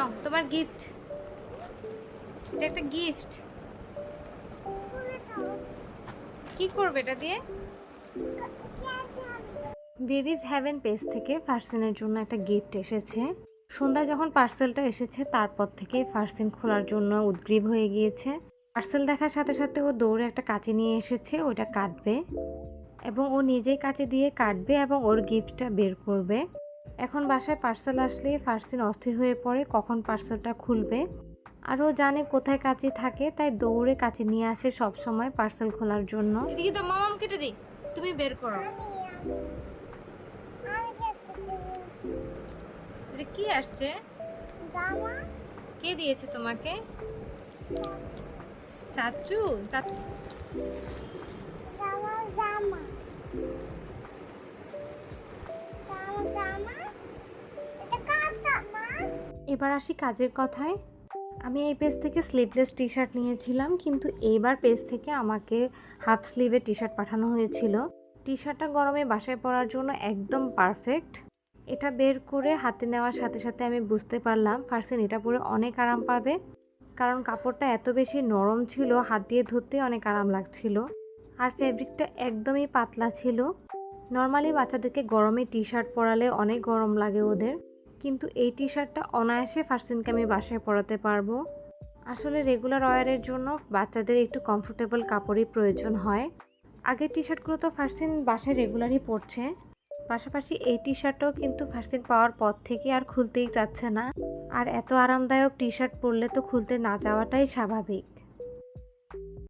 নাও, তোমার গিফট এটা একটা গিফট কি করবে এটা দিয়ে? বেবিজ হ্যাভেন পেজ থেকে ফার্সিনের জন্য একটা গিফট এসেছে। সন্ধ্যা যখন পার্সেলটা এসেছে, তারপর থেকেই ফার্সিন খোলার জন্য উদ্গ্রীব হয়ে গিয়েছে। পার্সেল দেখার সাথে সাথে ও দৌড়ে একটা কাঁচি নিয়ে এসেছে, ওটা কাটবে। এবং ও নিজেই কাঁচি দিয়ে কাটবে এবং ওর গিফটটা বের করবে। এখন বাসায় পার্সেল আসলে ফার্সিন অস্থির হয়ে পড়ে, কখন পার্সেলটা খুলবে? আরও জানে কোথায় কাঁচি থাকে, তাই দৌড়ে কাঁচি নিয়ে আসে সব সময় পার্সেল খোলার জন্য। এদিকে তো মামাম কেটে দিই তুমি বের করো। কি আসছে? কে দিয়েছে তোমাকে? চাচু চাচু এবার আসি কাজের কথায়। আমি এই পেজ থেকে স্লিভলেস টি শার্ট নিয়েছিলাম, কিন্তু এইবার পেজ থেকে আমাকে হাফ স্লিভের টি শার্ট পাঠানো হয়েছিল। টি শার্টটা গরমে বাসায় পরার জন্য একদম পারফেক্ট এটা বের করে হাতে নেওয়ার সাথে সাথে আমি বুঝতে পারলাম ফার্সিন এটা পরে অনেক আরাম পাবে, কারণ কাপড়টা এত বেশি নরম ছিল, হাত দিয়ে ধরতে অনেক আরাম লাগছিল। আর ফেব্রিকটা একদমই পাতলা ছিল। নর্মালি বাচ্চাদেরকে গরমে টি শার্ট পরালে অনেক গরম লাগে ওদের। কিন্তু এই টি শার্টটা অনায়াসে ফার্সিনকে আমি বাসায় পরাতে পারব। আসলে রেগুলার ওয়ারের জন্য বাচ্চাদের একটু কমফোর্টেবল কাপড়ই প্রয়োজন হয়। আগের টি শার্টগুলো তো ফার্সিন বাসায় রেগুলারই পরছে। পাশাপাশি এই টি শার্টটাও কিন্তু ফার্সিন পাওয়ার পর থেকে আর খুলতেই চাচ্ছে না। আর এত আরামদায়ক টি শার্ট পরলে তো খুলতে না যাওয়াটাই স্বাভাবিক।